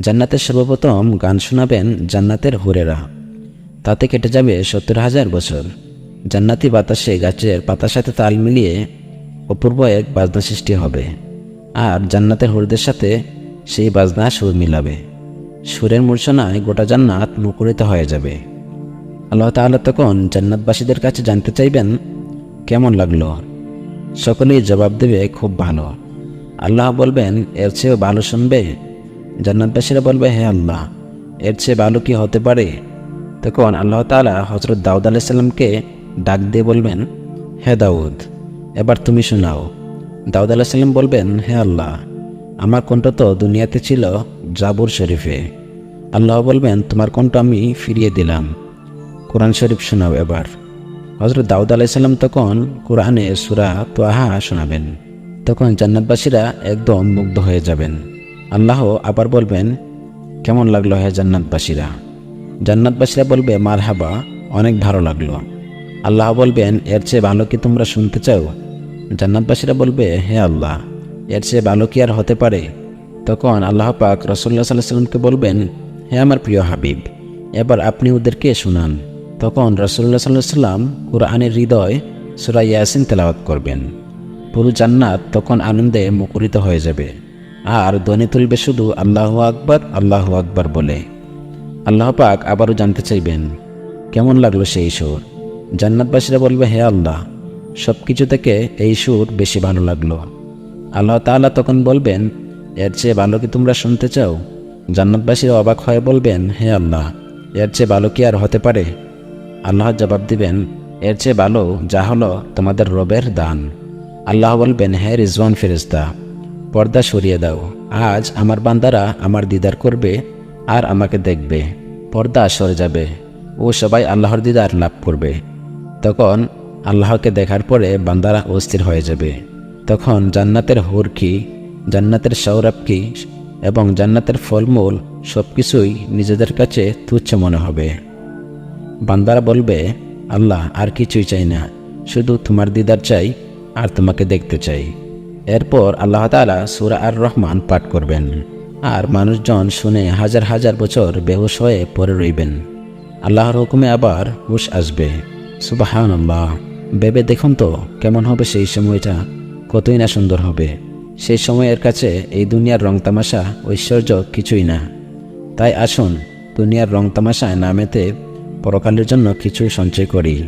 জান্নাতের সর্বপ্রথম গান শোনাবেন জান্নাতের হুরেরা। তাতে কেটে যাবে সত্তর হাজার বছর। জান্নাতি বাতাসে গাছের পাতার সাথে তাল মিলিয়ে অপূর্ব এক বাজনা সৃষ্টি হবে। আর জান্নাতের হুরদের সাথে সেই বাজনা সুর মিলাবে। সুরের মূর্ছনায় গোটা জান্নাত মুখরিত হয়ে যাবে। আল্লাহ তাআলা তখন জান্নাতবাসীদের কাছে জানতে চাইবেন, কেমন লাগল? সকলেই জবাব দেবে, খুব ভালো। আল্লাহ বলবেন, এর চেয়েও ভালো শুনবে জান্নাতবাসীরা বলবে, হে আল্লাহ, এর চেয়ে ভালো কি হতে পারে? তখন আল্লাহ তাআলা হজরত দাউদ আলাইসাল্লামকে ডাক দিয়ে বলবেন, হে দাউদ, এবার তুমি শোনাও। দাউদ আলাইসাল্লাম বলবেন, হে আল্লাহ, আমার কণ্ঠ তো দুনিয়াতে ছিল জাবুর শরীফে। আল্লাহ বলবেন, তোমার কণ্ঠ আমি ফিরিয়ে দিলাম। কোরআন শরীফ শোনাও এবার। হজরত দাউদ আলাইসাল্লাম তখন কোরআনে সুরা তোয়াহা শোনাবেন। তখন জান্নাতবাসীরা একদম মুগ্ধ হয়ে যাবেন। আল্লাহ আবার বলবেন, কেমন লাগল হে জান্নাতবাসীরা? জান্নাতবাসীরা বলবে মার হাবা অনেক ভালো লাগল। আল্লাহ বলবেন, এর চেয়ে ভালো কি তোমরা শুনতে চাও? জান্নাতবাসীরা বলবে, হে আল্লাহ, এর চেয়ে ভালো কি আর হতে পারে? তখন আল্লাহ পাক রসল্লা সাল্লাহ সাল্লামকে বলবেন, হে আমার প্রিয় হাবিব, এবার আপনি ওদেরকে শুনান। তখন রসল্লা সাল্লাহ সাল্লাম কোরআনের হৃদয় সুরা ইয়াসিন তেলাওয়াত করবেন। পুরো জান্নাত তখন আনন্দে মুখরিত হয়ে যাবে। আর ধ্বনি তুলবে শুধু আল্লাহ আকবর আল্লাহ আকবর বলে। আল্লাহ পাক আবারও জানতে চাইবেন, কেমন লাগল সেই সুর? জান্নাতবাসীরা বলবে, হে আল্লাহ সব কিছু থেকে এই সুর বেশি ভালো লাগল। আল্লাহ তাআলা তখন বলবেন, এর চেয়ে ভালো কি তোমরা শুনতে চাও? জান্নাতবাসীরা অবাক হয়ে বলবেন, হে আল্লাহ, এর চেয়ে ভালো কি আর হতে পারে? আল্লাহ জবাব দিবেন, এর চেয়ে ভালো যা হলো তোমাদের রবের দান। আল্লাহ বলবেন, হে রিজওয়ান ফেরেস্তা পর্দা সরিয়ে দাও। আজ আমার বান্দারা আমার দিদার করবে আর আমাকে দেখবে। পর্দা সরে যাবে। ও সবাই আল্লাহর দিদার লাভ করবে। তখন আল্লাহকে দেখার পরে বান্দারা অস্থির হয়ে যাবে। তখন জান্নাতের হুর কি, জান্নাতের সৌরভ কি এবং জান্নাতের ফলমূল সব কিছুই নিজেদের কাছে তুচ্ছ মনে হবে। বান্দারা বলবে, আল্লাহ আর কিছুই চাই না। শুধু তোমার দিদার চাই আর তোমাকে দেখতে চাই। এরপর আল্লাহ তাআলা সুরা আর রহমান পাঠ করবেন। আর মানুষজন শুনে হাজার হাজার বছর বেহুশ হয়ে পড়ে রইবেন। আল্লাহর হুকুমে আবার হুশ আসবে। সুবাহান আল্লাহ ভেবে দেখুন তো কেমন হবে সেই সময়টা। কতই না সুন্দর হবে। সেই সময়ের কাছে এই দুনিয়ার রং তামাশা ঐশ্বর্য কিছুই না। তাই আসুন দুনিয়ার রং তামাশায় নামেতে পরকালের জন্য কিছুই সঞ্চয় করি।